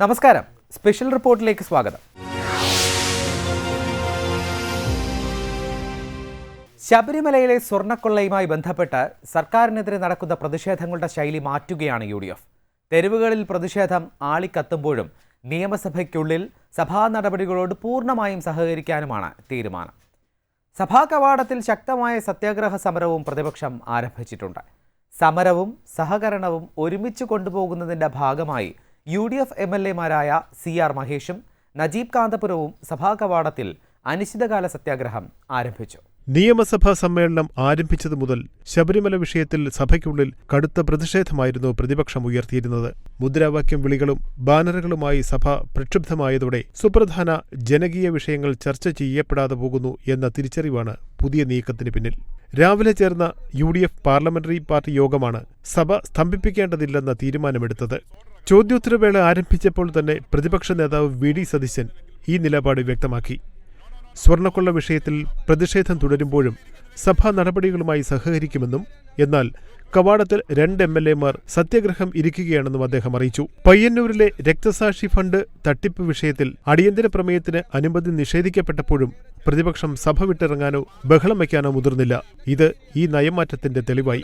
നമസ്കാരം. സ്പെഷ്യൽ റിപ്പോർട്ടിലേക്ക് സ്വാഗതം. ശബരിമലയിലെ സ്വർണക്കൊള്ളയുമായി ബന്ധപ്പെട്ട് സർക്കാരിനെതിരെ നടക്കുന്ന പ്രതിഷേധങ്ങളുടെ ശൈലി മാറ്റുകയാണ് യു ഡി എഫ്. തെരുവുകളിൽ പ്രതിഷേധം ആളിക്കത്തുമ്പോഴും നിയമസഭയ്ക്കുള്ളിൽ സഭാ നടപടികളോട് പൂർണമായും സഹകരിക്കാനുമാണ് തീരുമാനം. സഭാ കവാടത്തിൽ ശക്തമായ സത്യാഗ്രഹ സമരവും പ്രതിപക്ഷം ആരംഭിച്ചിട്ടുണ്ട്. സമരവും സഹകരണവും ഒരുമിച്ച് കൊണ്ടുപോകുന്നതിന്റെ ഭാഗമായി U D F M L എമാരായ C R മഹേഷും നജീബ് കാന്തപുരവും സഭാ കവാടത്തിൽ അനിശ്ചിതകാല സത്യാഗ്രഹം ആരംഭിച്ചു. നിയമസഭാ സമ്മേളനം ആരംഭിച്ചതു മുതൽ ശബരിമല വിഷയത്തിൽ സഭയ്ക്കുള്ളിൽ കടുത്ത പ്രതിഷേധമായിരുന്നു പ്രതിപക്ഷം ഉയർത്തിയിരുന്നത്. മുദ്രാവാക്യം വിളികളും ബാനറുകളുമായി സഭ പ്രക്ഷുബ്ധമായതോടെ സുപ്രധാന ജനകീയ വിഷയങ്ങൾ ചർച്ച ചെയ്യപ്പെടാതെ പോകുന്നു എന്ന തിരിച്ചറിവാണ് പുതിയ നീക്കത്തിന് പിന്നിൽ. രാവിലെ ചേർന്ന U D F parliamentary party യോഗമാണ് സഭ സ്തംഭിപ്പിക്കേണ്ടതില്ലെന്ന തീരുമാനമെടുത്തത്. ചോദ്യോത്തരവേള ആരംഭിച്ചപ്പോൾ തന്നെ പ്രതിപക്ഷ നേതാവ് വി ഡി സതീശൻ ഈ നിലപാട് വ്യക്തമാക്കി. സ്വർണക്കൊള്ള വിഷയത്തിൽ പ്രതിഷേധം തുടരുമ്പോഴും സഭാ നടപടികളുമായി സഹകരിക്കുമെന്നും എന്നാൽ കവാടത്തിൽ രണ്ട് എം എൽ എമാർ സത്യഗ്രഹം ഇരിക്കുകയാണെന്നും അദ്ദേഹം അറിയിച്ചു. പയ്യന്നൂരിലെ രക്തസാക്ഷി ഫണ്ട് തട്ടിപ്പ് വിഷയത്തിൽ അടിയന്തര പ്രമേയത്തിന് അനുമതി നിഷേധിക്കപ്പെട്ടപ്പോഴും പ്രതിപക്ഷം സഭ വിട്ടിറങ്ങാനോ ബഹളം വയ്ക്കാനോ മുതിർന്നില്ല. ഇത് ഈ നയമാറ്റത്തിന്റെ തെളിവായി.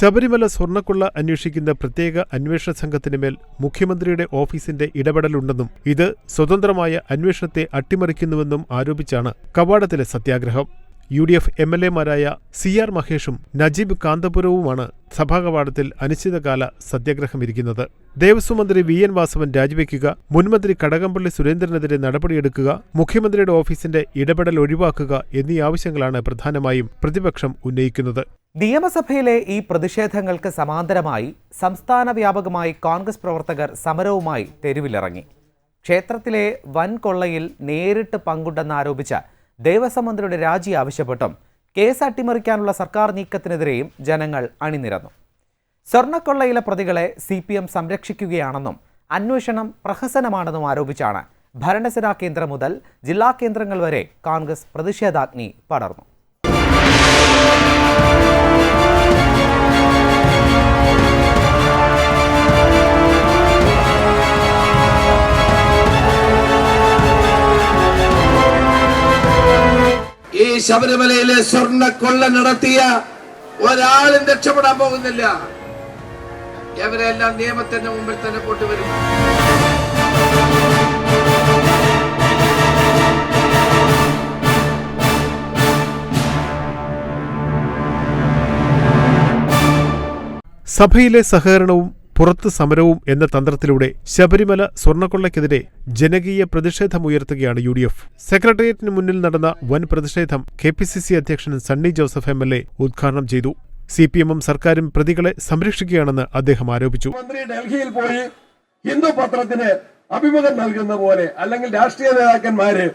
ശബരിമല സ്വർണക്കൊള്ള അന്വേഷിക്കുന്ന പ്രത്യേക അന്വേഷണ സംഘത്തിന് മേൽ മുഖ്യമന്ത്രിയുടെ ഓഫീസിന്റെ ഇടപെടലുണ്ടെന്നും ഇത് സ്വതന്ത്രമായ അന്വേഷണത്തെ അട്ടിമറിക്കുന്നുവെന്നും ആരോപിച്ചാണ് കവാടത്തിലെ സത്യാഗ്രഹം. U D F M L എമാരായ C R മഹേഷും നജീബ് കാന്തപുരവുമാണ് സഭാ കവാടത്തിൽ അനിശ്ചിതകാല സത്യാഗ്രഹം ഇരിക്കുന്നത്. ദേവസ്വം മന്ത്രി വി എൻ വാസവൻ രാജിവെക്കുക മുൻമന്ത്രി കടകംപള്ളി സുരേന്ദ്രനെതിരെ നടപടിയെടുക്കുക മുഖ്യമന്ത്രിയുടെ ഓഫീസിന്റെ ഇടപെടൽ ഒഴിവാക്കുക എന്നീ ആവശ്യങ്ങളാണ് പ്രധാനമായും പ്രതിപക്ഷം ഉന്നയിക്കുന്നത്. നിയമസഭയിലെ ഈ പ്രതിഷേധങ്ങൾക്ക് സമാന്തരമായി സംസ്ഥാന വ്യാപകമായി കോൺഗ്രസ് പ്രവർത്തകർ സമരവുമായി തെരുവിലിറങ്ങി. ക്ഷേത്രത്തിലെ വൻ കൊള്ളയിൽ നേരിട്ട് പങ്കുണ്ടെന്നാരോപിച്ച് ദേവസ്വം മന്ത്രിയുടെ രാജി ആവശ്യപ്പെട്ടും കേസ് അട്ടിമറിക്കാനുള്ള സർക്കാർ നീക്കത്തിനെതിരെയും ജനങ്ങൾ അണിനിരന്നു. സ്വർണക്കൊള്ളയിലെ പ്രതികളെ സി പി എം സംരക്ഷിക്കുകയാണെന്നും അന്വേഷണം പ്രഹസനമാണെന്നും ആരോപിച്ചാണ് ഭരണസേനാ കേന്ദ്രം മുതൽ ജില്ലാ കേന്ദ്രങ്ങൾ വരെ കോൺഗ്രസ് പ്രതിഷേധാഗ്നി പടർന്നു. ഈ ശബരിമലയിലെ സ്വർണ കൊള്ള നടത്തിയ ഒരാളും രക്ഷപ്പെടാൻ പോകുന്നില്ല. ഇവരെല്ലാം നിയമത്തിന്റെ മുമ്പിൽ തന്നെ കൊണ്ടുവരും. സഭയിലെ സഹകരണവും പുറത്ത് സമരവും എന്ന തന്ത്രത്തിലൂടെ ശബരിമല സ്വർണക്കൊള്ളയ്ക്കെതിരെ ജനകീയ പ്രതിഷേധമുയർത്തുകയാണ് യു ഡി എഫ്. സെക്രട്ടേറിയറ്റിന് മുന്നിൽ നടന്ന വൻ പ്രതിഷേധം കെ പി സി സി അധ്യക്ഷൻ Sunny Joseph M L A ഉദ്ഘാടനം ചെയ്തു. സി പി എമ്മും സർക്കാരും പ്രതികളെ സംരക്ഷിക്കുകയാണെന്ന് അദ്ദേഹം ആരോപിച്ചു. മന്ത്രി ഡൽഹിയിൽ പോയി ഹിന്ദു പത്രത്തിന് അഭിമുഖം നൽകുന്ന പോലെ അല്ലെങ്കിൽ രാഷ്ട്രീയ നേതാക്കന്മാര്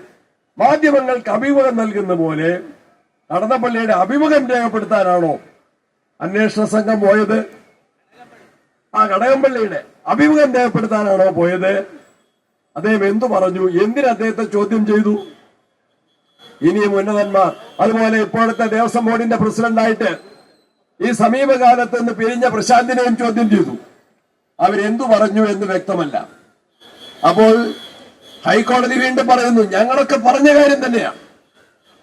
മാധ്യമങ്ങൾക്ക് അഭിമുഖം നൽകുന്ന പോലെ കടന്നപ്പള്ളിയുടെ അഭിമുഖം രേഖപ്പെടുത്താനാണോ അന്വേഷണ സംഘം പോയത്? ആ കടകംപള്ളിയുടെ അഭിമുഖം രേഖപ്പെടുത്താനാണോ പോയത്? അദ്ദേഹം എന്തു പറഞ്ഞു? എന്തിന് അദ്ദേഹത്തെ ചോദ്യം ചെയ്തു? ഇനിയും ഉന്നതന്മാർ അതുപോലെ ഇപ്പോഴത്തെ ദേവസ്വം ബോർഡിന്റെ പ്രസിഡന്റായിട്ട് ഈ സമീപകാലത്ത് നിന്ന് പിരിഞ്ഞ പ്രശാന്തിനെയും ചോദ്യം ചെയ്തു. അവരെന്തു പറഞ്ഞു എന്ന് വ്യക്തമല്ല. അപ്പോൾ ഹൈക്കോടതി വീണ്ടും പറയുന്നു ഞങ്ങളൊക്കെ പറഞ്ഞ കാര്യം തന്നെയാണ്.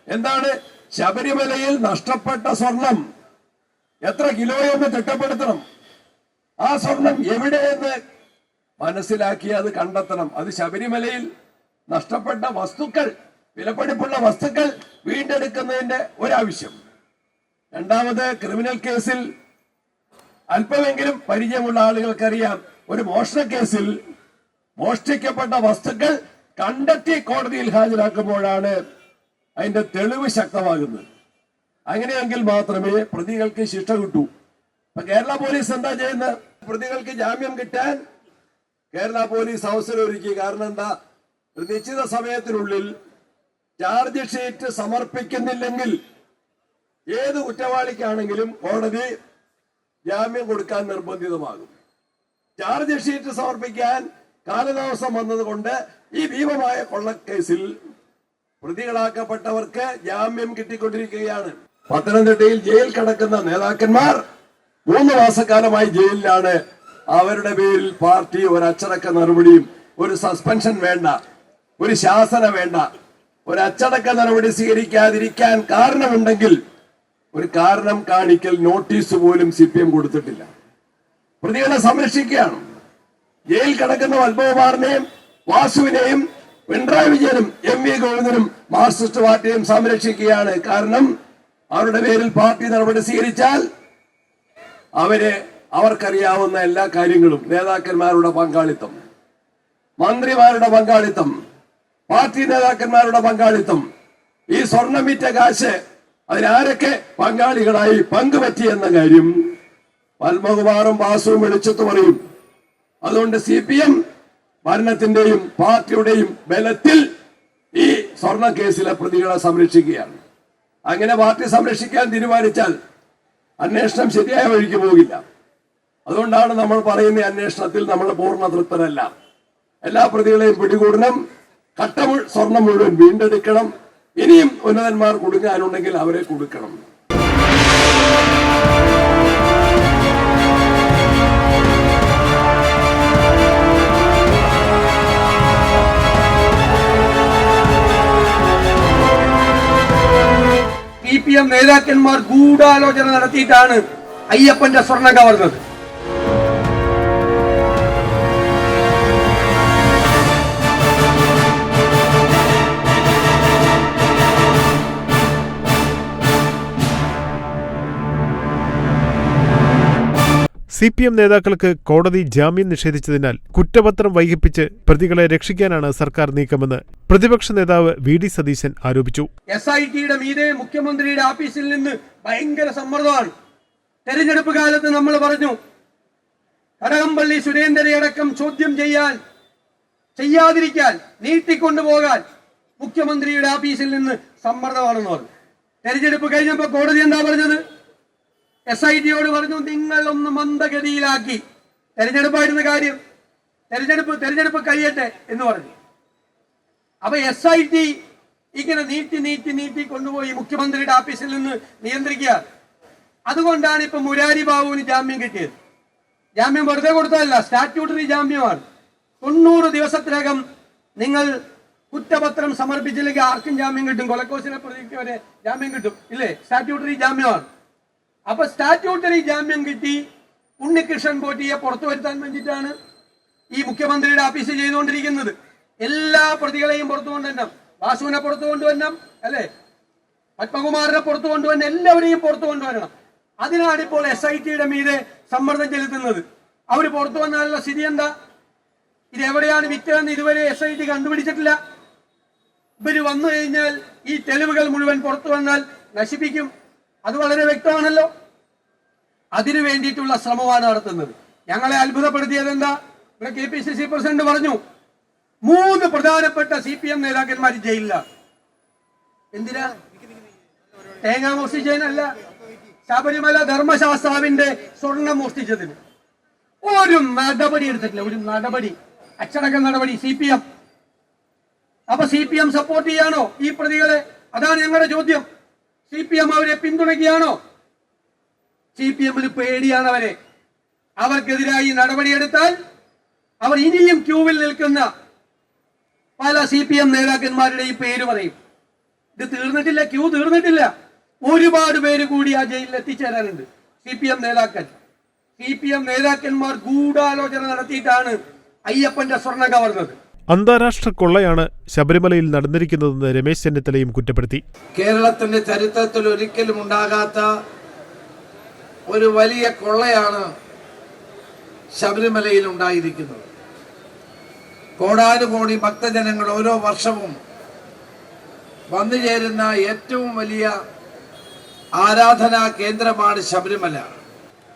എന്താണ്? ശബരിമലയിൽ നഷ്ടപ്പെട്ട സ്വർണം എത്ര കിലോ എന്ന് തിട്ടപ്പെടുത്തണം. ആ സ്വർണം എവിടെയെന്ന് മനസ്സിലാക്കി അത് കണ്ടെത്തണം. അത് ശബരിമലയിൽ നഷ്ടപ്പെട്ട വസ്തുക്കൾ വിലപ്പെടുപ്പുള്ള വസ്തുക്കൾ വീണ്ടെടുക്കുന്നതിന്റെ ഒരാവശ്യം. രണ്ടാമത് ക്രിമിനൽ കേസിൽ അല്പമെങ്കിലും പരിചയമുള്ള ആളുകൾക്കറിയാം. ഒരു മോഷണ കേസിൽ മോഷ്ടിക്കപ്പെട്ട വസ്തുക്കൾ കണ്ടെത്തി കോടതിയിൽ ഹാജരാക്കുമ്പോഴാണ് അതിന്റെ തെളിവ് ശക്തമാകുന്നത്. അങ്ങനെയെങ്കിൽ മാത്രമേ പ്രതികൾക്ക് ശിക്ഷ കിട്ടൂ. ഇപ്പൊ കേരള പോലീസ് എന്താ ചെയ്യുന്നത്? പ്രതികൾക്ക് ജാമ്യം കിട്ടാൻ കേരള പോലീസ് അവസരം ഒരുക്കി കാരണം എന്താ? ഒരു നിശ്ചിത സമയത്തിനുള്ളിൽ ചാർജ് ഷീറ്റ് സമർപ്പിക്കുന്നില്ലെങ്കിൽ ഏത് കുറ്റവാളിക്കാണെങ്കിലും കോടതി ജാമ്യം കൊടുക്കാൻ നിർബന്ധിതമാകും. ചാർജ് ഷീറ്റ് സമർപ്പിക്കാൻ കാലതാമസം വന്നതുകൊണ്ട് ഈ ഭീമമായ കൊള്ളക്കേസിൽ പ്രതികളാക്കപ്പെട്ടവർക്ക് ജാമ്യം കിട്ടിക്കൊണ്ടിരിക്കുകയാണ്. പത്തനംതിട്ടയിൽ ജയിൽ കടക്കുന്ന നേതാക്കന്മാർ മൂന്ന് മാസക്കാലമായി ജയിലിലാണ്. അവരുടെ പേരിൽ പാർട്ടി ഒരു അച്ചടക്ക നടപടിയും ഒരു സസ്പെൻഷൻ വേണ്ട ഒരു ശാസന വേണ്ട. ഒരു അച്ചടക്ക നടപടി സ്വീകരിക്കാതിരിക്കാൻ കാരണമുണ്ടെങ്കിൽ ഒരു കാരണം കാണിക്കൽ നോട്ടീസ് പോലും സി പി എം കൊടുത്തിട്ടില്ല. പ്രതികളെ സംരക്ഷിക്കുകയാണ്. ജയിൽ കിടക്കുന്ന പത്മകുമാറിനെയും വാസുവിനെയും പിണറായി വിജയനും എം വി ഗോവിന്ദനും മാർക്സിസ്റ്റ് പാർട്ടിയും സംരക്ഷിക്കുകയാണ്. കാരണം അവരുടെ പേരിൽ പാർട്ടി നടപടി സ്വീകരിച്ചാൽ അവർ അവർക്കറിയാവുന്ന എല്ലാ കാര്യങ്ങളും നേതാക്കന്മാരുടെ പങ്കാളിത്തം മന്ത്രിമാരുടെ പങ്കാളിത്തം പാർട്ടി നേതാക്കന്മാരുടെ പങ്കാളിത്തം ഈ സ്വർണം വിറ്റ കാശ് അതിനാരൊക്കെ പങ്കാളികളായി പങ്കുപറ്റി എന്ന കാര്യം പത്മകുമാറും വാസുവും വെളിച്ചത്ത് പറയും. അതുകൊണ്ട് സി പി എം ഭരണത്തിന്റെയും പാർട്ടിയുടെയും ബലത്തിൽ ഈ സ്വർണ കേസിലെ പ്രതികളെ സംരക്ഷിക്കുകയാണ്. അങ്ങനെ പാർട്ടി സംരക്ഷിക്കാൻ തീരുമാനിച്ചാൽ അന്വേഷണം ശരിയായ വഴിക്ക് പോകില്ല. അതുകൊണ്ടാണ് നമ്മൾ പറയുന്ന അന്വേഷണത്തിൽ നമ്മൾ പൂർണ തൃപ്തരല്ല എല്ലാ പ്രതികളെയും പിടികൂടണം. കട്ട സ്വർണം മുഴുവൻ വീണ്ടെടുക്കണം. ഇനിയും ഉന്നതന്മാർ കൊടുക്കാനുണ്ടെങ്കിൽ അവരെ കൊടുക്കണം. സി പി എം നേതാക്കന്മാർ ഗൂഢാലോചന നടത്തിയിട്ടാണ് അയ്യപ്പന്റെ സ്വർണം കവർന്നത്. സി പി എം നേതാക്കൾക്ക് കോടതി ജാമ്യം നിഷേധിച്ചതിനാൽ കുറ്റപത്രം വൈകിപ്പിച്ച് പ്രതികളെ രക്ഷിക്കാനാണ് സർക്കാർ നീക്കമെന്ന് പ്രതിപക്ഷ നേതാവ് വി ഡി സതീശൻ ആരോപിച്ചു. എസ് ഐ ടിയുടെ മീതെ മുഖ്യമന്ത്രിയുടെ ഓഫീസിൽ നിന്ന് ഭയങ്കര സമ്മർദ്ദമാണ്. തെരഞ്ഞെടുപ്പ് കാലത്ത് നമ്മൾ പറഞ്ഞു കടകംപള്ളി സുരേന്ദ്രനെ അടക്കം ചോദ്യം ചെയ്യാൻ ചെയ്യാതിരിക്കാൻ നീട്ടിക്കൊണ്ടുപോകാൻ മുഖ്യമന്ത്രിയുടെ ഓഫീസിൽ നിന്ന് സമ്മർദ്ദമാണെന്ന് പറഞ്ഞു. തെരഞ്ഞെടുപ്പ് കഴിഞ്ഞപ്പോൾ കോടതി എന്താ പറഞ്ഞത്? എസ് ഐ ടിയോട് പറഞ്ഞു നിങ്ങൾ ഒന്ന് മന്ദഗതിയിലാക്കി തെരഞ്ഞെടുപ്പായിരുന്ന കാര്യം. തെരഞ്ഞെടുപ്പ് തെരഞ്ഞെടുപ്പ് കഴിയട്ടെ എന്ന് പറഞ്ഞു. അപ്പൊ എസ് ഐ ടി ഇങ്ങനെ നീട്ടി നീട്ടി നീട്ടി കൊണ്ടുപോയി മുഖ്യമന്ത്രിയുടെ ഓഫീസിൽ നിന്ന് നിയന്ത്രിക്കുക. അതുകൊണ്ടാണ് ഇപ്പൊ മുരാരി ബാബുവിന് ജാമ്യം കിട്ടിയത്. ജാമ്യം വെറുതെ കൊടുത്തതല്ല സ്റ്റാറ്റ്യൂട്ടറി ജാമ്യമാണ്. തൊണ്ണൂറ് ദിവസത്തിനകം നിങ്ങൾ കുറ്റപത്രം സമർപ്പിച്ചില്ലെങ്കിൽ ആർക്കും ജാമ്യം കിട്ടും. കൊലക്കോസിനെ പ്രതിക്ക് വരെ ജാമ്യം കിട്ടും. ഇല്ലേ? സ്റ്റാറ്റ്യൂട്ടറി ജാമ്യമാണ്. അപ്പൊ സ്റ്റാറ്റ്യൂട്ടറി ജാമ്യം കിട്ടി. ഉണ്ണികൃഷ്ണൻ പോറ്റിയെ പുറത്തു വരുത്താൻ വേണ്ടിയിട്ടാണ് ഈ മുഖ്യമന്ത്രിയുടെ ഓഫീസ് ചെയ്തുകൊണ്ടിരിക്കുന്നത്. എല്ലാ പ്രതികളെയും പുറത്തു കൊണ്ടുവരണം. വാസുവിനെ പുറത്തു കൊണ്ടുവരണം അല്ലേ? പത്മകുമാറിനെ പുറത്തു കൊണ്ടുവരണം എല്ലാവരെയും പുറത്തു കൊണ്ടുവരണം. അതിനാണ് ഇപ്പോൾ എസ് ഐ ടിയുടെ മീതെ സമ്മർദ്ദം ചെലുത്തുന്നത്. അവർ പുറത്തു വന്നാലുള്ള സ്ഥിതി എന്താ? ഇത് എവിടെയാണ് വിറ്റതെന്ന് ഇതുവരെ എസ് ഐ ടി കണ്ടുപിടിച്ചിട്ടില്ല. ഇവർ വന്നു കഴിഞ്ഞാൽ ഈ തെളിവുകൾ മുഴുവൻ പുറത്തു വന്നാൽ നശിപ്പിക്കും. അത് വളരെ വ്യക്തമാണല്ലോ. അതിനു വേണ്ടിയിട്ടുള്ള ശ്രമമാണ് നടത്തുന്നത്. ഞങ്ങളെ അത്ഭുതപ്പെടുത്തിയത് എന്താ? ഇവിടെ K P C C president പറഞ്ഞു മൂന്ന് പ്രധാനപ്പെട്ട സി പി എം നേതാക്കന്മാർ ജയിലിലാണ് എന്തിനാ? തേങ്ങ മോഷ്ടിച്ചതിനല്ല. ശബരിമല ധർമ്മശാസ്താവിന്റെ സ്വർണം മോഷ്ടിച്ചതിന്. ഒരു നടപടി എടുത്തിട്ടില്ല. ഒരു നടപടി. അച്ചടക്ക നടപടി സി പി എം. അപ്പൊ സി പി എം സപ്പോർട്ട് ചെയ്യാണോ ഈ പ്രതികളെ? അതാണ് ഞങ്ങളുടെ ചോദ്യം. സി പി എം അവരെ പിന്തുണയ്ക്കുകയാണോ? സി പി എമ്മിന് പേടിയാണ് അവരെ. അവർക്കെതിരായി നടപടിയെടുത്താൽ അവർ ഇനിയും ക്യൂവിൽ നിൽക്കുന്ന പല സി പി എം നേതാക്കന്മാരുടെയും പേര് പറയും. ഇത് തീർന്നിട്ടില്ല ക്യൂ തീർന്നിട്ടില്ല. ഒരുപാട് പേര് കൂടി ആ ജയിലിൽ എത്തിച്ചേരാനുണ്ട് സി പി എം നേതാക്കൾ. സി പി എം നേതാക്കന്മാർ ഗൂഢാലോചന നടത്തിയിട്ടാണ് അയ്യപ്പന്റെ സ്വർണ കവർന്നത്. അന്താരാഷ്ട്ര കൊള്ളയാണ് ശബരിമലയിൽ നടന്നിരിക്കുന്നതെന്ന് രമേശ് ചെന്നിത്തലയും കുറ്റപ്പെടുത്തി. കേരളത്തിന്റെ ചരിത്രത്തിൽ ഒരിക്കലും ഉണ്ടാകാത്ത ഒരു വലിയ കൊള്ളയാണ് ശബരിമലയിൽ ഉണ്ടായിരിക്കുന്നത്. കോടാനുകോടി ഭക്തജനങ്ങൾ ഓരോ വർഷവും വന്നു ചേരുന്ന ഏറ്റവും വലിയ ആരാധനാ കേന്ദ്രമാണ് ശബരിമല.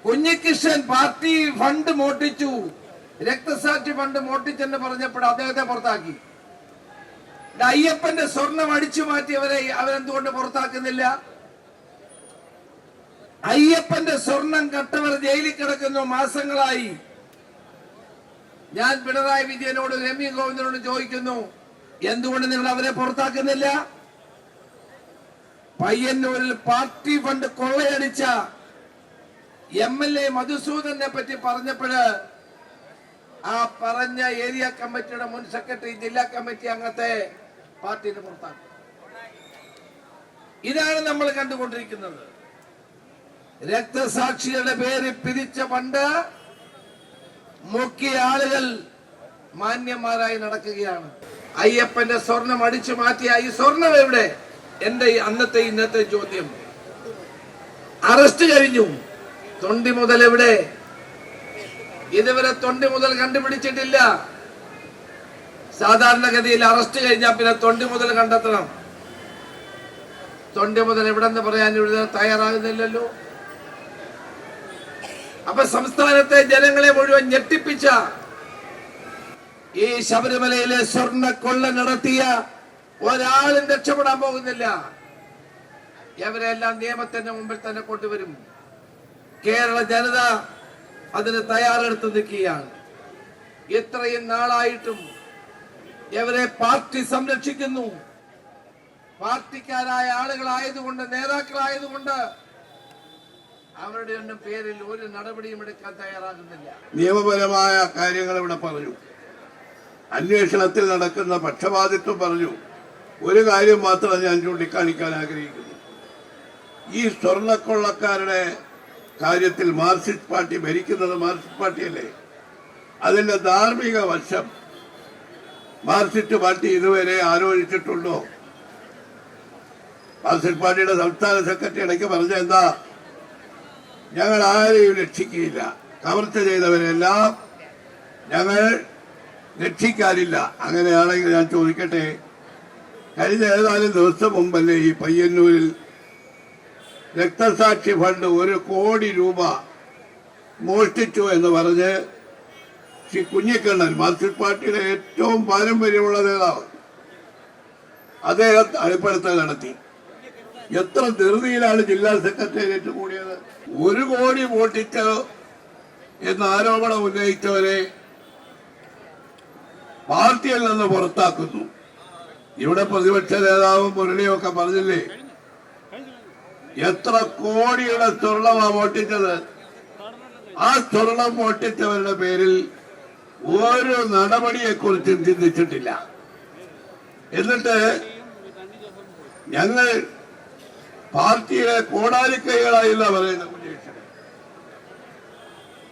കുഞ്ഞികൃഷ്ണൻ പാർട്ടി ഫണ്ട് മോട്ടിച്ചു രക്തസാക്ഷി ഫണ്ട് മോട്ടിച്ചെന്ന് പറഞ്ഞപ്പോൾ അദ്ദേഹത്തെ പുറത്താക്കി. അയ്യപ്പന്റെ സ്വർണം അടിച്ചു മാറ്റിയവരെ അവരെന്തുകൊണ്ട് പുറത്താക്കുന്നില്ല? അയ്യപ്പന്റെ സ്വർണം കട്ടവർ ജയിലിൽ കിടക്കുന്നു മാസങ്ങളായി. ഞാൻ പിണറായി വിജയനോട് രമ്യ ഗോവിന്ദനോടും ചോദിക്കുന്നു എന്തുകൊണ്ട് നിങ്ങൾ അവരെ പുറത്താക്കുന്നില്ല? പയ്യന്നൂരിൽ പാർട്ടി ഫണ്ട് കൊള്ളയടിച്ച എം എൽ എ മധുസൂദനെ പറ്റി പറഞ്ഞപ്പോഴ് ആ പറഞ്ഞ ഏരിയ കമ്മിറ്റിയുടെ മുൻ സെക്രട്ടറി ജില്ലാ കമ്മിറ്റി അംഗത്തെ പാർട്ടിയിൽ പുറത്താണ്. ഇതാണ് നമ്മൾ കണ്ടുകൊണ്ടിരിക്കുന്നത്. രക്തസാക്ഷികളുടെ പേര് പിരിച്ച പണ്ട് മുക്കിയ ആളുകൾ മാന്യന്മാരായി നടക്കുകയാണ്. അയ്യപ്പന്റെ സ്വർണം അടിച്ചു മാറ്റിയ ഈ സ്വർണം എവിടെ? എന്റെ അന്നത്തെ ഇന്നത്തെ ചോദ്യം. അറസ്റ്റ് കഴിഞ്ഞു. തൊണ്ടി മുതൽ എവിടെ? ഇതുവരെ തൊണ്ടി മുതൽ കണ്ടുപിടിച്ചിട്ടില്ല. സാധാരണഗതിയിൽ അറസ്റ്റ് കഴിഞ്ഞാൽ പിന്നെ തൊണ്ടി മുതൽ കണ്ടെത്തണം. തൊണ്ടി മുതൽ എവിടെന്ന് പറയാൻ ഇവിടെ തയ്യാറാകുന്നില്ലല്ലോ. അപ്പൊ സംസ്ഥാനത്തെ ജനങ്ങളെ മുഴുവൻ ഞെട്ടിപ്പിച്ച ഈ ശബരിമലയിലെ സ്വർണ കൊള്ള നടത്തിയ ഒരാളും രക്ഷപ്പെടാൻ പോകുന്നില്ല. ഇവരെല്ലാം നിയമത്തിന്റെ മുമ്പിൽ തന്നെ കൊണ്ടുവരും. കേരള ജനത അതിന് തയ്യാറെടുത്ത് നിൽക്കുകയാണ് എത്രയും നാളായിട്ടും ഇവരെ പാർട്ടി സംരക്ഷിക്കുന്നു. പാർട്ടിക്കാരായ ആളുകളായതുകൊണ്ട് നേതാക്കളായതുകൊണ്ട് അവരുടെ ഒന്നും പേരിൽ ഒരു നടപടിയും എടുക്കാൻ തയ്യാറാകുന്നില്ല. നിയമപരമായ കാര്യങ്ങൾ ഇവിടെ പറഞ്ഞു. അന്വേഷണത്തിൽ നടക്കുന്ന പക്ഷപാതിത്വം പറഞ്ഞു. ഒരു കാര്യം മാത്രം ഞാൻ ചൂണ്ടിക്കാണിക്കാൻ ആഗ്രഹിക്കുന്നു. ഈ സ്വർണക്കൊള്ളക്കാരുടെ കാര്യത്തിൽ മാർക്സിസ്റ്റ് പാർട്ടി ഭരിക്കുന്നത് മാർക്സിസ്റ്റ് പാർട്ടിയല്ലേ? അതിന്റെ ധാർമ്മിക വശം മാർസിസ്റ്റ് പാർട്ടി ഇതുവരെ ആലോചിച്ചിട്ടുണ്ടോ മാർസിസ്റ്റ് പാർട്ടിയുടെ സംസ്ഥാന സെക്രട്ടറി ഇടയ്ക്ക് പറഞ്ഞ എന്താ? ഞങ്ങൾ ആരെയും രക്ഷിക്കുകയില്ല. കവർച്ച ചെയ്തവരെല്ലാം ഞങ്ങൾ രക്ഷിക്കാനില്ല. അങ്ങനെയാണെങ്കിൽ ഞാൻ ചോദിക്കട്ടെ കഴിഞ്ഞ ഏതാനും ദിവസം മുമ്പല്ലേ ഈ പയ്യന്നൂരിൽ രക്തസാക്ഷി ഫണ്ട് ഒരു കോടി രൂപ മോഷ്ടിച്ചു എന്ന് പറഞ്ഞ് ശ്രീ കുഞ്ഞിക്കണ്ണൻ മാർക്സിസ്റ്റ് പാർട്ടിയുടെ ഏറ്റവും പാരമ്പര്യമുള്ള നേതാവ് അദ്ദേഹം അടിപ്പടുത്ത നടത്തി. എത്ര ധൃതിയിലാണ് ജില്ലാ സെക്രട്ടേറിയറ്റ് കൂടിയത്? ഒരു കോടി വോട്ടിച്ച എന്ന ആരോപണം ഉന്നയിച്ചവരെ പാർട്ടിയിൽ നിന്ന് പുറത്താക്കുന്നു. ഇവിടെ പ്രതിപക്ഷ നേതാവും മുരളിയൊക്കെ പറഞ്ഞില്ലേ? എത്ര കോടിയുടെ സ്വർണമാ പൊട്ടിച്ചത് ആ സ്വർണം പൊട്ടിച്ചവരുടെ പേരിൽ ഒരു നടപടിയെക്കുറിച്ചും ചിന്തിച്ചിട്ടില്ല. എന്നിട്ട് ഞങ്ങൾ പാർട്ടിയെ കോടാലിക്കൈകളായില്ല പറയുന്ന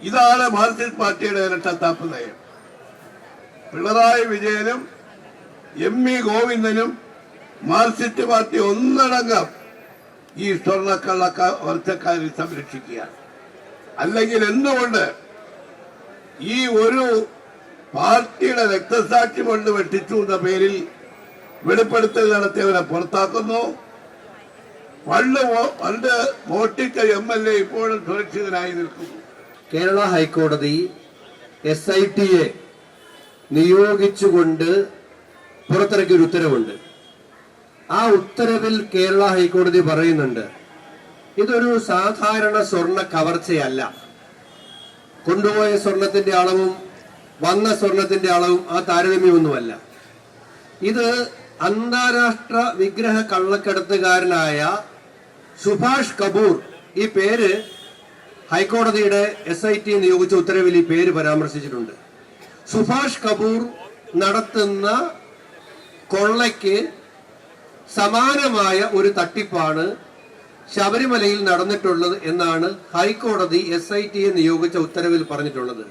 ഇതാണ് മാർക്സിസ്റ്റ് പാർട്ടിയുടെ ഇരട്ടത്താപ്പ് നയം. പിണറായി വിജയനും എം ഇ ഗോവിന്ദനും മാർക്സിസ്റ്റ് പാർട്ടി ഒന്നടങ്കം ഈ സ്വർണക്കള്ള വർച്ചക്കാരെ സംരക്ഷിക്കുകയാണ് അല്ലെങ്കിൽ എന്തുകൊണ്ട് ഈ ഒരു പാർട്ടിയുടെ രക്തസാക്ഷി കൊണ്ട് വെട്ടിച്ചു എന്ന പേരിൽ വെളിപ്പെടുത്തൽ നടത്തിയവരെ പുറത്താക്കുന്നു. പണ്ട് പണ്ട് വോട്ടിച്ച എം എൽ എ ഇപ്പോഴും സുരക്ഷിതനായി നിൽക്കുന്നു. കേരള ഹൈക്കോടതി എസ് ഐ ടിയെ നിയോഗിച്ചുകൊണ്ട് പുറത്തിറക്കിയൊരു ഉത്തരവുണ്ട്. ആ ഉത്തരവിൽ കേരള ഹൈക്കോടതി പറയുന്നുണ്ട്. ഇതൊരു സാധാരണ സ്വർണ കവർച്ചയല്ല. കൊണ്ടുപോയ സ്വർണത്തിന്റെ അളവും വന്ന സ്വർണത്തിന്റെ അളവും ആ താരതമ്യമൊന്നുമല്ല. ഇത് അന്താരാഷ്ട്ര വിഗ്രഹ കള്ളക്കടത്തുകാരനായ സുഭാഷ് കപൂർ ഈ പേര് ഹൈക്കോടതിയുടെ എസ് ഐ ടി നിയോഗിച്ച ഉത്തരവിൽ ഈ പേര് പരാമർശിച്ചിട്ടുണ്ട്. സുഭാഷ് കപൂർ നടത്തുന്ന കൊള്ളയ്ക്ക് സമാനമായ ഒരു തട്ടിപ്പാണ് ശബരിമലയിൽ നടന്നിട്ടുള്ളത് എന്നാണ് ഹൈക്കോടതി എസ് ഐ ടിയെ നിയോഗിച്ച ഉത്തരവിൽ പറഞ്ഞിട്ടുള്ളത്.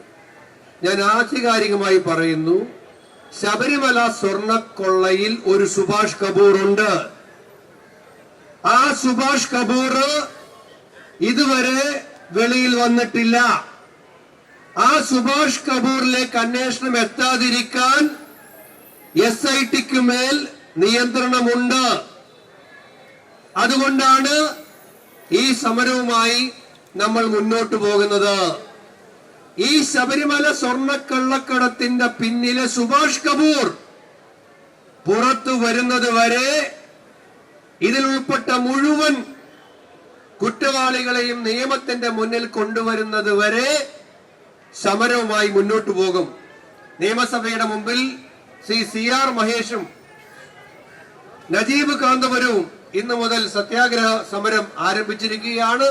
ഞാൻ ആധികാരികമായി പറയുന്നു ശബരിമല സ്വർണക്കൊള്ളയിൽ ഒരു സുഭാഷ് കപൂർ ഉണ്ട്. ആ സുഭാഷ് കപൂർ ഇതുവരെ വെളിയിൽ വന്നിട്ടില്ല. ആ സുഭാഷ് കപൂറിലേക്ക് അന്വേഷണം എത്താതിരിക്കാൻ എസ് ഐ ടിക്ക് മേൽ നിയന്ത്രണമുണ്ട്. അതുകൊണ്ടാണ് ഈ സമരവുമായി നമ്മൾ മുന്നോട്ട് പോകുന്നത്. ഈ ശബരിമല സ്വർണക്കള്ളക്കടത്തിന്റെ പിന്നിലെ സുഭാഷ് കപൂർ പുറത്തു വരുന്നത് വരെ ഇതിൽ ഉൾപ്പെട്ട മുഴുവൻ കുറ്റവാളികളെയും നിയമത്തിന്റെ മുന്നിൽ കൊണ്ടുവരുന്നത് വരെ സമരവുമായി മുന്നോട്ടു പോകും. നിയമസഭയുടെ മുമ്പിൽ ശ്രീ സി. ആർ. മഹേഷും നജീബ് കാന്തപുരവും ഇന്ന് മുതൽ സത്യാഗ്രഹ സമരം ആരംഭിച്ചിരിക്കുകയാണ്.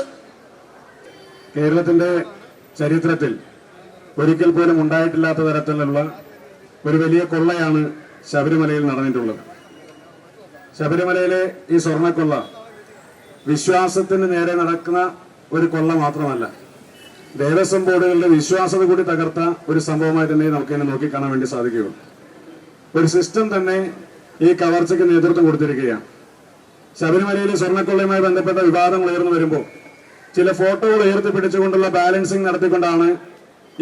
കേരളത്തിന്റെ ചരിത്രത്തിൽ ഒരിക്കൽ പോലും ഉണ്ടായിട്ടില്ലാത്ത തരത്തിലുള്ള ഒരു വലിയ കൊള്ളയാണ് ശബരിമലയിൽ നടന്നിട്ടുള്ളത്. ശബരിമലയിലെ ഈ സ്വർണക്കൊള്ള വിശ്വാസത്തിന് നേരെ നടക്കുന്ന ഒരു കൊള്ള മാത്രമല്ല ദേവസ്വം ബോർഡുകളുടെ വിശ്വാസത കൂടി തകർത്ത ഒരു സംഭവമായി തന്നെ നമുക്ക് ഇതിനെ നോക്കിക്കാണാൻ വേണ്ടി സാധിക്കുകയുള്ളൂ. ഒരു സിസ്റ്റം തന്നെ ഈ കവർച്ചയ്ക്ക് നേതൃത്വം കൊടുത്തിരിക്കുകയാണ്. ശബരിമലയിലെ സ്വർണക്കൊള്ളയുമായി ബന്ധപ്പെട്ട വിവാദങ്ങൾ ഉയർന്നു വരുമ്പോൾ ചില ഫോട്ടോകൾ ഉയർത്തിപ്പിടിച്ചുകൊണ്ടുള്ള ബാലൻസിംഗ് നടത്തിക്കൊണ്ടാണ്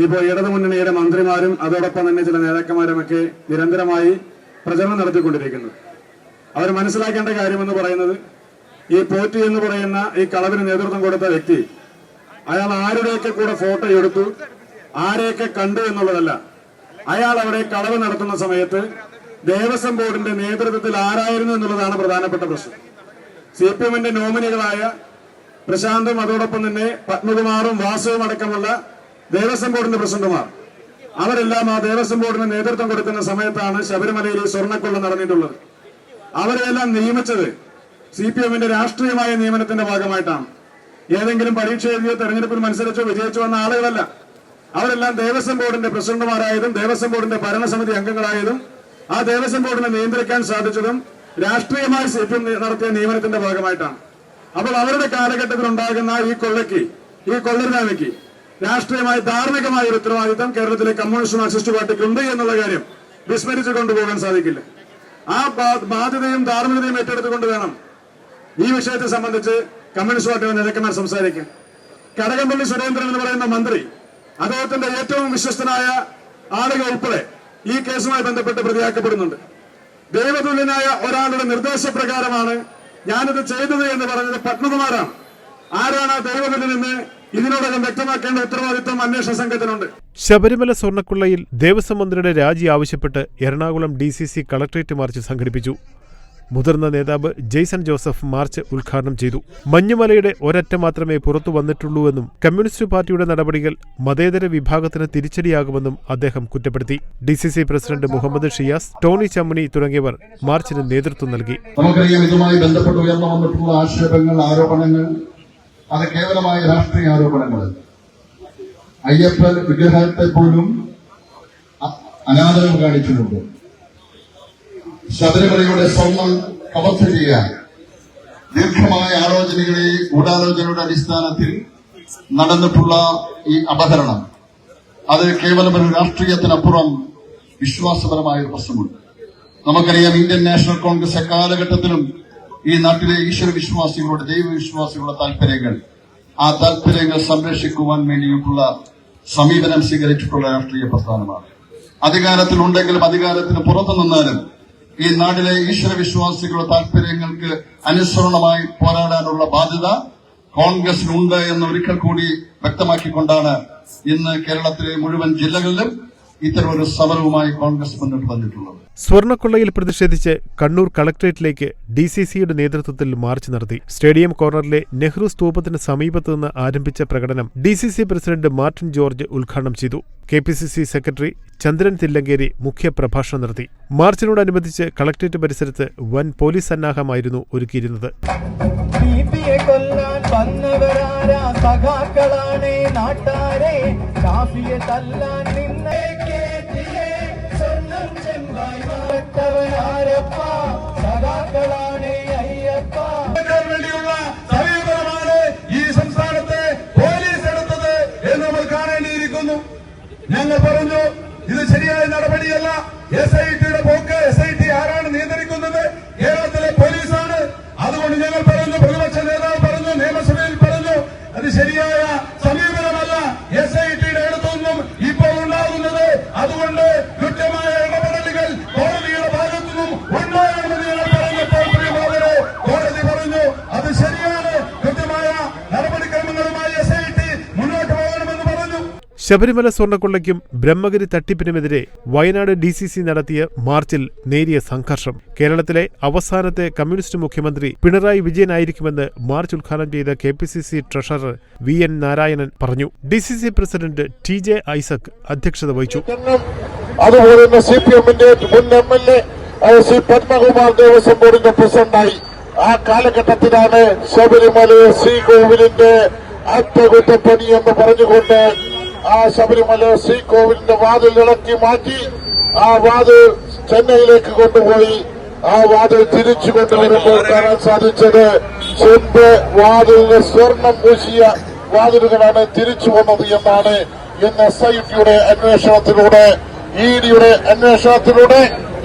ഇപ്പോൾ ഇടതുമുന്നണിയുടെ മന്ത്രിമാരും അതോടൊപ്പം തന്നെ ചില നേതാക്കന്മാരും ഒക്കെ നിരന്തരമായി പ്രചരണം നടത്തിക്കൊണ്ടിരിക്കുന്നത്. അവർ മനസ്സിലാക്കേണ്ട കാര്യമെന്ന് പറയുന്നത് ഈ പോറ്റി എന്ന് പറയുന്ന ഈ കളവിന് നേതൃത്വം കൊടുത്ത വ്യക്തി അയാൾ ആരുടെയൊക്കെ കൂടെ ഫോട്ടോ എടുത്തു ആരെയൊക്കെ കണ്ടു എന്നുള്ളതല്ല. അയാൾ അവിടെ കളവ് നടത്തുന്ന സമയത്ത് ദേവസ്വം ബോർഡിന്റെ നേതൃത്വത്തിൽ ആരായിരുന്നു എന്നുള്ളതാണ് പ്രധാനപ്പെട്ട പ്രശ്നം. സി പി എമ്മിന്റെ നോമിനികളായ പ്രശാന്തും അതോടൊപ്പം തന്നെ പത്മകുമാറും വാസുവും അടക്കമുള്ള ദേവസ്വം ബോർഡിന്റെ പ്രസിഡന്റുമാർ. അവരെല്ലാം ആ ദേവസ്വം ബോർഡിന് നേതൃത്വം കൊടുക്കുന്ന സമയത്താണ് ശബരിമലയിൽ സ്വർണക്കൊള്ള നടന്നിട്ടുള്ളത്. അവരെയെല്ലാം നിയമിച്ചത് സി പി എമ്മിന്റെ രാഷ്ട്രീയമായ നിയമനത്തിന്റെ ഭാഗമായിട്ടാണ്. ഏതെങ്കിലും പരീക്ഷ എഴുതിയോ തെരഞ്ഞെടുപ്പിൽ മത്സരിച്ചോ വിജയിച്ചു വന്ന ആളുകളല്ല. അവരെല്ലാം ദേവസ്വം ബോർഡിന്റെ പ്രസിഡന്റുമാരായതും ദേവസ്വം ബോർഡിന്റെ ഭരണസമിതി അംഗങ്ങളായതും ആ ദേവസ്വം ബോർഡിനെ നിയന്ത്രിക്കാൻ സാധിച്ചതും രാഷ്ട്രീയമായി സി പി എം നടത്തിയ നിയമനത്തിന്റെ ഭാഗമായിട്ടാണ്. അപ്പോൾ അവരുടെ കാലഘട്ടത്തിൽ ഉണ്ടാകുന്ന ഈ കൊള്ളയ്ക്ക് ഈ കൊള്ളരുതാമയ്ക്ക് രാഷ്ട്രീയമായ ധാർമ്മികമായ ഒരു ഉത്തരവാദിത്തം കേരളത്തിലെ കമ്മ്യൂണിസ്റ്റ് മാർക്സിസ്റ്റ് പാർട്ടിക്ക് ഉണ്ട് എന്നുള്ള കാര്യം വിസ്മരിച്ചു കൊണ്ടുപോകാൻ സാധിക്കില്ല. ആ ബാധ്യതയും ധാർമ്മികതയും ഏറ്റെടുത്തുകൊണ്ട് വേണം ഈ വിഷയത്തെ സംബന്ധിച്ച് കമ്മ്യൂണിസ്റ്റ് പാർട്ടിയുടെ നേതാക്കന്മാർ സംസാരിക്കാൻ. കടകംപള്ളി സുരേന്ദ്രൻ എന്ന് പറയുന്ന മന്ത്രി അദ്ദേഹത്തിന്റെ ഏറ്റവും വിശ്വസ്തനായ ആളുകൾ ഉൾപ്പെടെ ഈ കേസുമായി ബന്ധപ്പെട്ട് പ്രതിയാക്കപ്പെടുന്നുണ്ട്. ദൈവതുല്യനായ ഒരാളുടെ നിർദ്ദേശപ്രകാരമാണ് ഞാനിത് ചെയ്തത് എന്ന് പറഞ്ഞത് പത്മകുമാറാണ്. ആരാണ് ആ ദൈവതുല്യനെന്ന് ഇതിനോടകം വ്യക്തമാക്കേണ്ട ഉത്തരവാദിത്വം അന്വേഷണ സംഘത്തിനുണ്ട്. ശബരിമല സ്വർണക്കുള്ളയിൽ ദേവസ്വം മന്ത്രിയുടെ രാജി ആവശ്യപ്പെട്ട് Ernakulam D C C collectorate march സംഘടിപ്പിച്ചു. മുതിർന്ന നേതാവ് ജെയ്സൺ ജോസഫ് മാർച്ച് ഉദ്ഘാടനം ചെയ്തു. മഞ്ഞുമലയുടെ ഒരറ്റം മാത്രമേ പുറത്തു വന്നിട്ടുള്ളൂവെന്നും കമ്മ്യൂണിസ്റ്റ് പാർട്ടിയുടെ നടപടികൾ മതേതര വിഭാഗത്തിന് തിരിച്ചടിയാകുമെന്നും അദ്ദേഹം കുറ്റപ്പെടുത്തി. D C C president Muhammad Shiyas Tony Chammani തുടങ്ങിയവർ മാർച്ചിന് നേതൃത്വം നൽകി. നമുക്കറിയാം ഇതുമായി ബന്ധപ്പെട്ട് ഉയർന്നു വന്നിട്ടുള്ള ആക്ഷേപങ്ങൾ ആരോപണങ്ങൾ അത് കേവലമായ രാഷ്ട്രീയ ആരോപണങ്ങൾ. അയ്യപ്പൻ വിഗ്രഹത്തെ പോലും അനാദരം കാണിച്ചിട്ടുണ്ട്. ശബരിമലയുടെ സ്വർണം കവർച്ച ചെയ്യാൻ ദീർഘമായ ആലോചനകളെ ഗൂഢാലോചനയുടെ അടിസ്ഥാനത്തിൽ നടന്നിട്ടുള്ള ഈ അപഹരണം. അത് കേവലം ഒരു രാഷ്ട്രീയത്തിനപ്പുറം വിശ്വാസപരമായ ഒരു പ്രശ്നമുണ്ട്. നമുക്കറിയാം ഇന്ത്യൻ നാഷണൽ കോൺഗ്രസ് എക്കാലഘട്ടത്തിലും ഈ നാട്ടിലെ ഈശ്വര വിശ്വാസികളുടെ ദൈവവിശ്വാസികളുടെ താല്പര്യങ്ങൾ ആ താല്പര്യങ്ങൾ സംരക്ഷിക്കുവാൻ വേണ്ടിയിട്ടുള്ള സമീപനം സ്വീകരിച്ചിട്ടുള്ള രാഷ്ട്രീയ പ്രസ്ഥാനമാണ്. അധികാരത്തിൽ ഉണ്ടെങ്കിലും അധികാരത്തിന് പുറത്തു നിന്നാലും ഈ നാട്ടിലെ ഈശ്വര വിശ്വാസികളുടെ താല്പര്യങ്ങൾക്ക് അനുസരണമായി പോരാടാനുള്ള ബാധ്യത കോൺഗ്രസിനുണ്ട് എന്ന് ഒരിക്കൽ കൂടി വ്യക്തമാക്കിക്കൊണ്ടാണ് ഇന്ന് കേരളത്തിലെ മുഴുവൻ ജില്ലകളിലും ഇത്തരമൊരു സമരവുമായി കോൺഗ്രസ് മുന്നോട്ട് വന്നിട്ടുള്ളത്. സ്വർണക്കൊള്ളയിൽ പ്രതിഷേധിച്ച് കണ്ണൂർ കളക്ടറേറ്റിലേക്ക് ഡി സി സിയുടെ നേതൃത്വത്തിൽ മാർച്ച് നടത്തി. സ്റ്റേഡിയം കോർണറിലെ നെഹ്റു സ്തൂപത്തിന് സമീപത്ത് നിന്ന് ആരംഭിച്ച പ്രകടനം D C C president Martin George ഉദ്ഘാടനം ചെയ്തു. K P C C secretary Chandran Thillankeri മുഖ്യപ്രഭാഷണം നടത്തി. മാർച്ചിനോടനുബന്ധിച്ച് കളക്ടറേറ്റ് പരിസരത്ത് വൻ പോലീസ് സന്നാഹമായിരുന്നു ഒരുക്കിയിരുന്നത്. വന്നവരാരാ സഖാക്കളാണേ നാട്ടാരെ? തല്ലാൻ സഖാക്കളാണേ അയ്യപ്പ. വേണ്ടിയുള്ള സമീപനമാണ് ഈ സംസ്ഥാനത്തെ പോലീസ് എടുത്തത് എന്ന് നമ്മൾ കാണേണ്ടിയിരിക്കുന്നു. ഞങ്ങൾ പറഞ്ഞു ഇത് ശരിയായ നടപടിയല്ല. എസ് ഐ ടിയുടെ പോക്ക് എസ് ശബരിമല സ്വർണക്കൊള്ളയ്ക്കും ബ്രഹ്മഗിരി തട്ടിപ്പിനുമെതിരെ വയനാട് ഡി സി സി നടത്തിയ മാർച്ചിൽ നേരിയ സംഘർഷം. കേരളത്തിലെ അവസാനത്തെ കമ്മ്യൂണിസ്റ്റ് മുഖ്യമന്ത്രി പിണറായി വിജയനായിരിക്കുമെന്ന് മാർച്ച് ഉദ്ഘാടനം ചെയ്ത K P C C treasurer V N Narayanan പറഞ്ഞു. D C C president T J Isaac അധ്യക്ഷത വഹിച്ചു. അതുപോലെ തന്നെ സി പി എമ്മിന്റെ മുൻ M L A C Padmakumar Devaswom ബോർഡിന്റെ പ്രസിഡന്റായി. ആ കാലഘട്ടത്തിലാണ് ശബരിമല ശ്രീകോവിലിന്റെ അറ്റകുറ്റപ്പണി എന്ന് പറഞ്ഞുകൊണ്ട് ആ ശബരിമല ശ്രീകോവിലിന്റെ വാതിൽ ഇളക്കി മാറ്റി ആ വാതിൽ ചെന്നൈയിലേക്ക് കൊണ്ടുപോയി ആ വാതിൽ തിരിച്ചു കൊണ്ടുവരുമ്പോൾ കാണാൻ സാധിച്ചത് ചെമ്പ് വാതിലിന് സ്വർണം പൂശിയ വാതിലുകളാണ് തിരിച്ചു വന്നത് എന്നാണ് ഇന്ന് എസ് ഐ ടിയുടെ അന്വേഷണത്തിലൂടെ ഇ ഡിയുടെ അന്വേഷണത്തിലൂടെ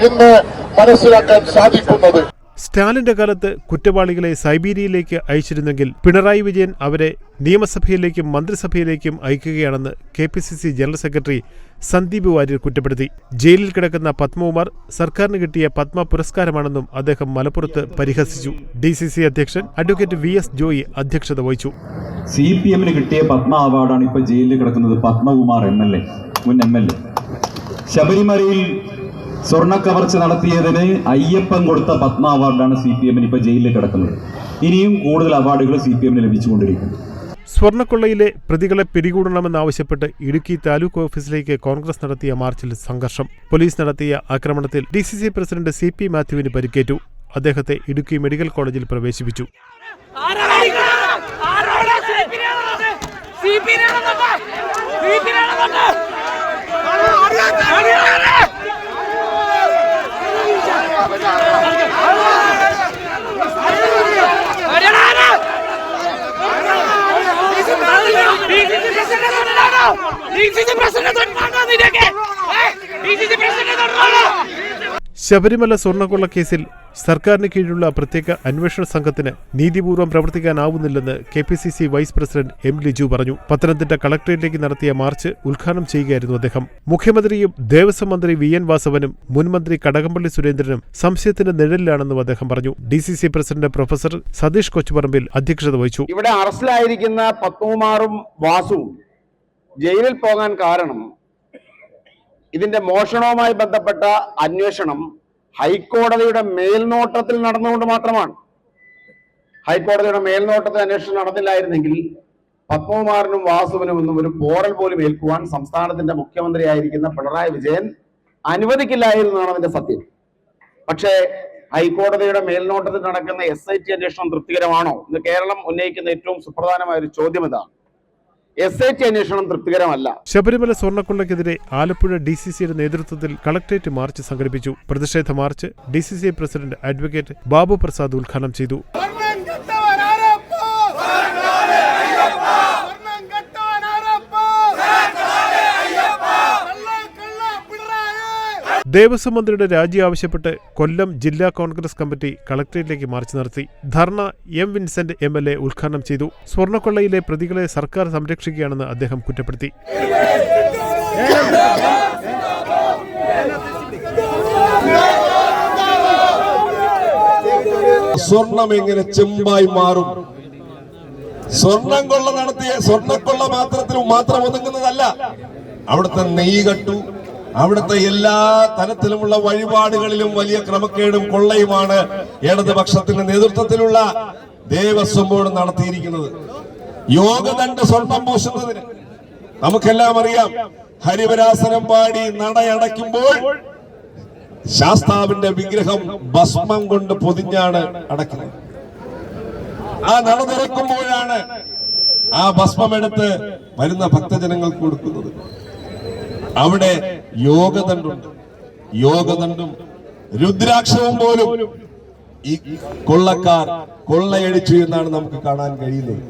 ഇന്ന് മനസ്സിലാക്കാൻ സാധിക്കുന്നത്. സ്റ്റാലിന്റെ കാലത്ത് കുറ്റവാളികളെ സൈബീരിയയിലേക്ക് അയച്ചിരുന്നെങ്കിൽ പിണറായി വിജയൻ അവരെ നിയമസഭയിലേക്കും മന്ത്രിസഭയിലേക്കും അയക്കുകയാണെന്ന് K P C C general secretary Sandeep Warrier കുറ്റപ്പെടുത്തി. ജയിലിൽ കിടക്കുന്ന പത്മകുമാർ സർക്കാരിന് കിട്ടിയ പത്മ പുരസ്കാരമാണെന്നും അദ്ദേഹം മലപ്പുറത്ത് പരിഹസിച്ചു. ഡി സി സി അധ്യക്ഷൻ അഡ്വക്കേറ്റ് വി എസ് ജോയി അധ്യക്ഷത വഹിച്ചു. സി പി എമ്മിന് കിട്ടിയ പത്മ അവാർഡാണ് ഇപ്പോൾ ജയിലിൽ കിടക്കുന്നത് പത്മകുമാർ എം എൽ എ മുൻ എം എൽ എ. ശബരിമലയിൽ സ്വർണക്കവർച്ച നടത്തിയതിന് അയ്യപ്പൻ കൊടുത്ത പത്മ അവാർഡാണ് സി പി എമ്മിന് ഇപ്പോൾ ജയിലിൽ കിടക്കുന്നത്. ഇനിയും കൂടുതൽ അവാർഡുകൾ സി പി എമ്മിന് ലഭിച്ചുകൊണ്ടിരിക്കും. സ്വർണക്കൊള്ളയിലെ പ്രതികളെ പിടികൂടണമെന്നാവശ്യപ്പെട്ട് ഇടുക്കി താലൂക്ക് ഓഫീസിലേക്ക് കോൺഗ്രസ് നടത്തിയ മാർച്ചിൽ സംഘർഷം. പോലീസ് നടത്തിയ ആക്രമണത്തിൽ D C C president C P മാത്യുവിന് പരിക്കേറ്റു. അദ്ദേഹത്തെ ഇടുക്കി മെഡിക്കൽ കോളേജിൽ പ്രവേശിപ്പിച്ചു. ശബരിമല സ്വർണക്കൊള്ള കേസിൽ സർക്കാരിന് കീഴിലുള്ള പ്രത്യേക അന്വേഷണ സംഘത്തിന് നീതിപൂർവം പ്രവർത്തിക്കാനാവുന്നില്ലെന്ന് K P C C vice president M Liju പറഞ്ഞു. പത്തനംതിട്ട കളക്ടറേറ്റിലേക്ക് നടത്തിയ മാർച്ച് ഉദ്ഘാടനം ചെയ്യുകയായിരുന്നു അദ്ദേഹം. മുഖ്യമന്ത്രിയും ദേവസ്വം മന്ത്രി വി എൻ വാസവനും മുൻമന്ത്രി കടകംപള്ളി സുരേന്ദ്രനും സംശയത്തിന്റെ നിഴലിലാണെന്നും അദ്ദേഹം പറഞ്ഞു. D C C president professor Satheesh Kochuparambil അധ്യക്ഷത വഹിച്ചു. ഇവിടെ അറസ്റ്റിലായിരിക്കുന്ന പത്മകുമാറും വാസുവും ജയിലിൽ പോകാൻ കാരണം ഇതിന്റെ മോഷണവുമായി ബന്ധപ്പെട്ട അന്വേഷണം ഹൈക്കോടതിയുടെ മേൽനോട്ടത്തിൽ നടന്നുകൊണ്ട് മാത്രമാണ്. ഹൈക്കോടതിയുടെ മേൽനോട്ടത്തിൽ അന്വേഷണം നടന്നില്ലായിരുന്നെങ്കിൽ പത്മകുമാറിനും വാസുവിനും ഒന്നും ഒരു പോറൽ പോലും ഏൽക്കുവാൻ സംസ്ഥാനത്തിന്റെ മുഖ്യമന്ത്രിയായിരിക്കുന്ന പിണറായി വിജയൻ അനുവദിക്കില്ലായിരുന്നു എന്നാണ് അതിന്റെ സത്യം. പക്ഷേ ഹൈക്കോടതിയുടെ മേൽനോട്ടത്തിൽ നടക്കുന്ന എസ് ഐ ടി അന്വേഷണം തൃപ്തികരമാണോ ഇന്ന് കേരളം ഉന്നയിക്കുന്ന ഏറ്റവും സുപ്രധാനമായ ഒരു ചോദ്യം ഇതാണ്. എസ് ഐ ടി അന്വേഷണം തൃപ്തികരമല്ല. ശബരിമല സ്വർണക്കുള്ളക്കെതിരെ ആലപ്പുഴ ഡി സി സിയുടെ നേതൃത്വത്തിൽ കളക്ടറേറ്റ് മാർച്ച് സംഘടിപ്പിച്ചു. പ്രതിഷേധ march D C C president advocate Babu Prasad ഉദ്ഘാടനം ചെയ്തു. ദേവസ്വം മന്ത്രിയുടെ രാജി ആവശ്യപ്പെട്ട് കൊല്ലം ജില്ലാ കോൺഗ്രസ് കമ്മിറ്റി കളക്ടറേറ്റിലേക്ക് മാർച്ച് നടത്തി. Dharna M Vincent M L A ഉദ്ഘാടനം ചെയ്തു. സ്വർണക്കൊള്ളയിലെ പ്രതികളെ സർക്കാർ സംരക്ഷിക്കുകയാണെന്ന് അദ്ദേഹം കുറ്റപ്പെടുത്തി. സ്വർണം എങ്ങനെ ചെമ്പായി മാറും? സ്വർണം കൊള്ള നടത്തിയ സ്വർണക്കൊള്ള മാത്രത്തിൽ മാത്രം ഒതുങ്ങുന്നതല്ല അവിടുത്തെ നെയ്കട്ടു അവിടുത്തെ എല്ലാ തരത്തിലുമുള്ള വഴിപാടുകളിലും വലിയ ക്രമക്കേടും കൊള്ളയുമാണ് ഇടതുപക്ഷത്തിന്റെ നേതൃത്വത്തിലുള്ള ദേവസ്വം ബോർഡ് നടത്തിയിരിക്കുന്നത്. യോഗദണ്ഡ് സ്വർണം പൂശുന്നതിന് നമുക്കെല്ലാം അറിയാം ഹരിവരാസനം പാടി നടയടയ്ക്കുമ്പോൾ ശാസ്താവിന്റെ വിഗ്രഹം ഭസ്മം കൊണ്ട് പൊതിഞ്ഞാണ് അടക്കുന്നത് ആ നട തുറക്കുമ്പോഴാണ് ആ ഭസ്മം എടുത്ത് വരുന്ന ഭക്തജനങ്ങൾക്ക് കൊടുക്കുന്നത്. അവിടെ യോഗദണ്ഡുണ്ട്. യോഗതണ്ടും രുദ്രാക്ഷവും പോലും ഈ കൊള്ളക്കാർ കൊള്ളയടിച്ചു എന്നാണ് നമുക്ക് കാണാൻ കഴിയുന്നത്.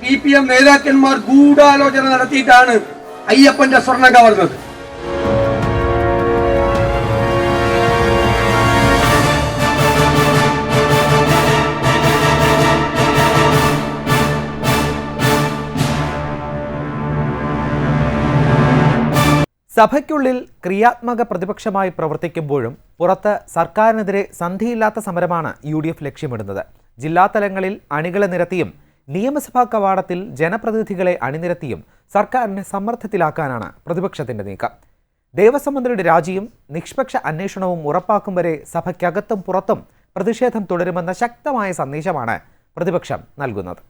സി പി എം നേതാക്കന്മാർ ഗൂഢാലോചന നടത്തിയിട്ടാണ് അയ്യപ്പന്റെ സ്വർണം കവർന്നത്. സഭയ്ക്കുള്ളിൽ ക്രിയാത്മക പ്രതിപക്ഷമായി പ്രവർത്തിക്കുമ്പോഴും പുറത്ത് സർക്കാരിനെതിരെ സന്ധിയില്ലാത്ത സമരമാണ് യു ഡി എഫ് ലക്ഷ്യമിടുന്നത്. ജില്ലാതലങ്ങളിൽ അണികളെ നിരത്തിയും നിയമസഭാ കവാടത്തിൽ ജനപ്രതിനിധികളെ അണിനിരത്തിയും സർക്കാരിനെ സമ്മർദ്ദത്തിലാക്കാനാണ് പ്രതിപക്ഷത്തിന്റെ നീക്കം. ദേവസ്വം മന്ത്രിയുടെ രാജിയും നിഷ്പക്ഷ അന്വേഷണവും ഉറപ്പാക്കും വരെ സഭയ്ക്കകത്തും പുറത്തും പ്രതിഷേധം തുടരുമെന്ന ശക്തമായ സന്ദേശമാണ് പ്രതിപക്ഷം നൽകുന്നത്.